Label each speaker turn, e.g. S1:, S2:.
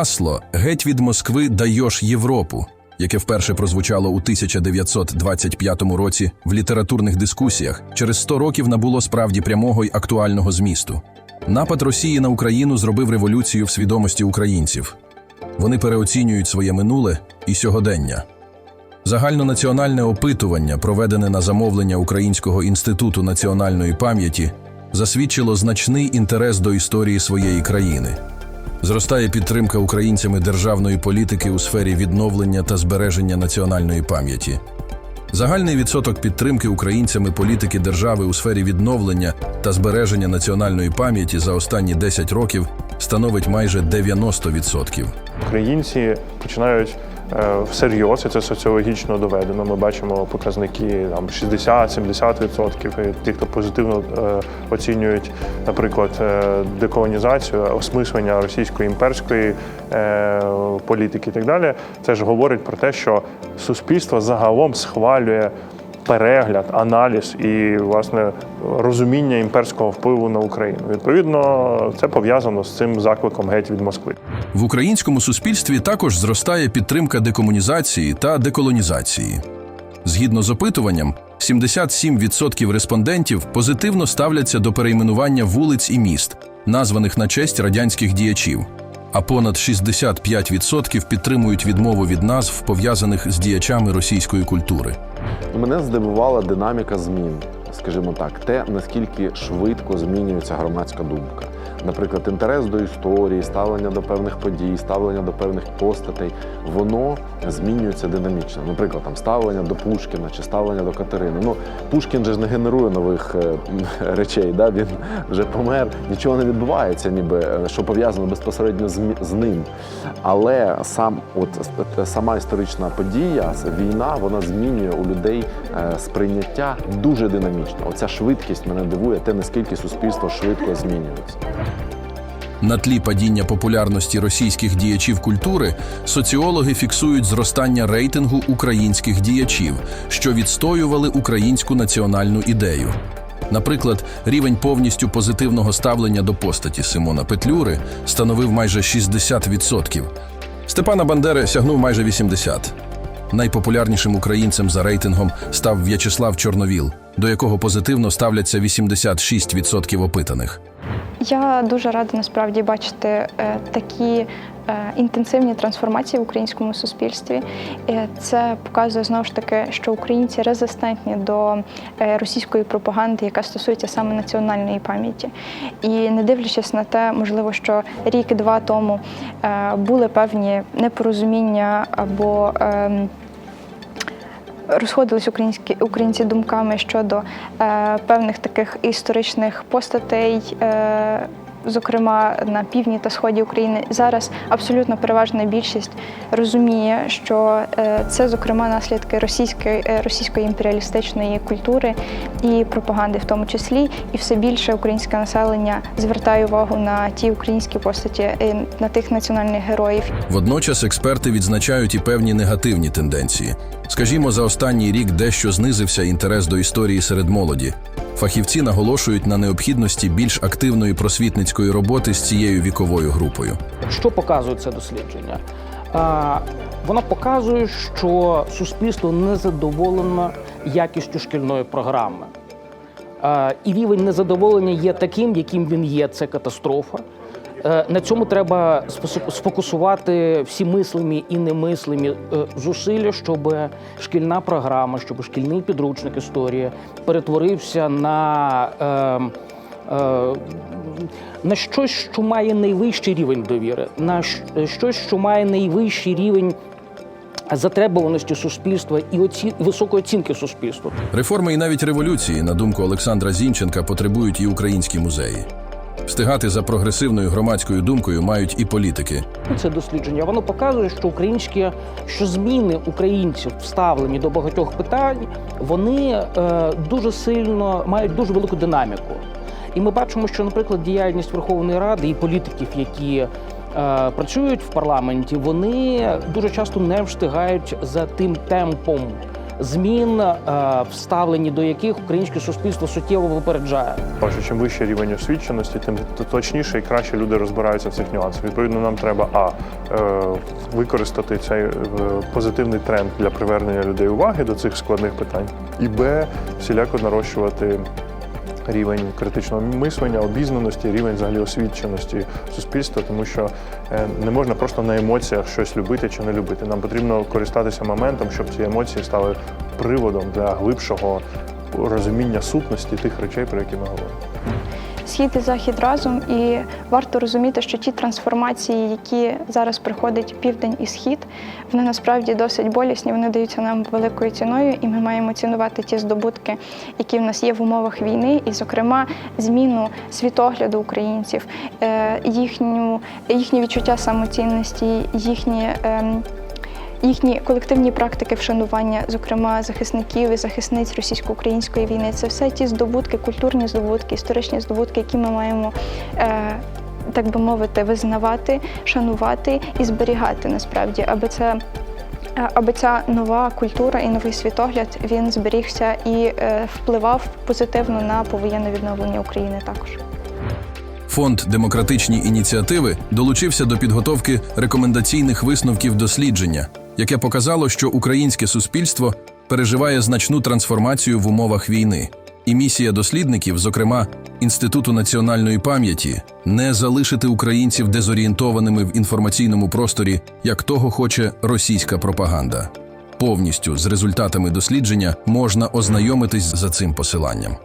S1: Гасло Геть від Москви даєш Європу, яке вперше прозвучало у 1925 році в літературних дискусіях, через 100 років набуло справді прямого й актуального змісту. Напад Росії на Україну зробив революцію в свідомості українців. Вони переоцінюють своє минуле і сьогодення. Загальнонаціональне опитування, проведене на замовлення Українського інституту національної пам'яті, засвідчило значний інтерес до історії своєї країни. Зростає підтримка українцями державної політики у сфері відновлення та збереження національної пам'яті. Загальний відсоток підтримки українцями політики держави у сфері відновлення та збереження національної пам'яті за останні 10 років становить майже 90%.
S2: Українці починають всерйоз, і це соціологічно доведено. Ми бачимо показники там 60-70%. тих, хто позитивно е, оцінюють, наприклад, е, деколонізацію, осмислення російської імперської е, політики і так далі. Це ж говорить про те, що суспільство загалом схвалює. Перегляд, аналіз і власне розуміння імперського впливу на Україну. Відповідно, це пов'язано з цим закликом геть від Москви.
S1: В українському суспільстві також зростає підтримка декомунізації та деколонізації. Згідно з опитуванням, 77% респондентів позитивно ставляться до перейменування вулиць і міст, названих на честь радянських діячів, а понад 65% підтримують відмову від назв, пов'язаних з діячами російської культури.
S3: Мене здивувала динаміка змін, скажімо так, те, наскільки швидко змінюється громадська думка. Наприклад, інтерес до історії, ставлення до певних подій, ставлення до певних постатей, воно змінюється динамічно. Наприклад, там ставлення до Пушкіна чи ставлення до Катерини. Ну, Пушкін же ж не генерує нових е, речей, да? він вже помер, нічого не відбувається, ніби е, що пов'язано безпосередньо з, ним. Але сам, от е, сама історична подія, війна, вона змінює у людей сприйняття дуже динамічно. Оця швидкість мене дивує, те наскільки суспільство швидко змінюється.
S1: На тлі падіння популярності російських діячів культури соціологи фіксують зростання рейтингу українських діячів, що відстоювали українську національну ідею. Наприклад, рівень повністю позитивного ставлення до постаті Симона Петлюри становив майже 60%. Степана Бандери сягнув майже 80%. Найпопулярнішим українцем за рейтингом став В'ячеслав Чорновіл, до якого позитивно ставляться 86% опитаних.
S4: Я дуже рада насправді бачити е, такі е, інтенсивні трансформації в українському суспільстві. Е, Це показує знову ж таки, що українці резистентні до російської пропаганди, яка стосується саме національної пам'яті. І не дивлячись на те, можливо, що рік-два тому були певні непорозуміння або ем, розходились українські українці думками щодо е, певних таких історичних постатей. Е, Зокрема, на півдні та сході України зараз абсолютно переважна більшість розуміє, що е, це зокрема наслідки російської е, російської імперіалістичної культури і пропаганди, в тому числі, і все більше українське населення звертає увагу на ті українські постаті, е, на тих національних героїв,
S1: Водночас експерти відзначають і певні негативні тенденції. Скажімо, за останній рік дещо знизився інтерес до історії серед молоді. Фахівці наголошують на необхідності більш активної просвітницької роботи з цією віковою групою.
S5: Що показує це дослідження? А, Воно показує, що суспільство не задоволено якістю шкільної програми. І рівень незадоволення є таким, яким він є. Це катастрофа. Е, На цьому треба сфокусувати всі мислимі і немислимі е, зусилля, щоб шкільна програма, щоб шкільний підручник історії перетворився на. Е, е, на щось, що має найвищий рівень довіри, на щось, що має найвищий рівень затребуваності суспільства і оці високої оцінки суспільства.
S1: Реформи і навіть революції, на думку Олександра Зінченка, потребують і українські музеї. Встигати за прогресивною громадською думкою мають і політики.
S5: Це дослідження воно показує, що українські що зміни українців в ставленні до багатьох питань вони е, дуже сильно мають дуже велику динаміку. І ми бачимо, що, наприклад, діяльність Верховної Ради і політиків, які е, працюють в парламенті, вони дуже часто не встигають за тим темпом змін, е, вставлені до яких українське суспільство суттєво випереджає.
S2: Що чим вищий рівень освіченості, тим точніше і краще люди розбираються в цих нюансах. Відповідно, нам треба а е, використати цей позитивний тренд для привернення людей уваги до цих складних питань, і б всіляко нарощувати. Рівень критичного мислення, обізнаності, рівень взагалі освіченості суспільства, тому що е, не можна просто на емоціях щось любити чи не любити. Нам потрібно користатися моментом, щоб ці емоції стали приводом для глибшого розуміння сутності тих речей, про які ми говоримо.
S4: Схід і захід разом, і варто розуміти, що ті трансформації, які зараз приходять південь і схід, вони насправді досить болісні. Вони даються нам великою ціною, і ми маємо цінувати ті здобутки, які в нас є в умовах війни, і, зокрема, зміну світогляду українців, е, їхню їхнє відчуття самоцінності, їхнє. Їхні колективні практики вшанування, зокрема захисників і захисниць російсько-української війни, це все ті здобутки, культурні здобутки, історичні здобутки, які ми маємо. Е, так би мовити, визнавати, шанувати і зберігати насправді, аби це. е, Аби ця нова культура і новий світогляд він зберігся і е, впливав позитивно на повоєнне відновлення України також.
S1: Фонд демократичні ініціативи долучився до підготовки рекомендаційних висновків дослідження, яке показало, що українське суспільство переживає значну трансформацію в умовах війни. І місія дослідників, зокрема Інституту національної пам'яті, не залишити українців дезорієнтованими в інформаційному просторі, як того хоче російська пропаганда. Повністю з результатами дослідження можна ознайомитись за цим посиланням.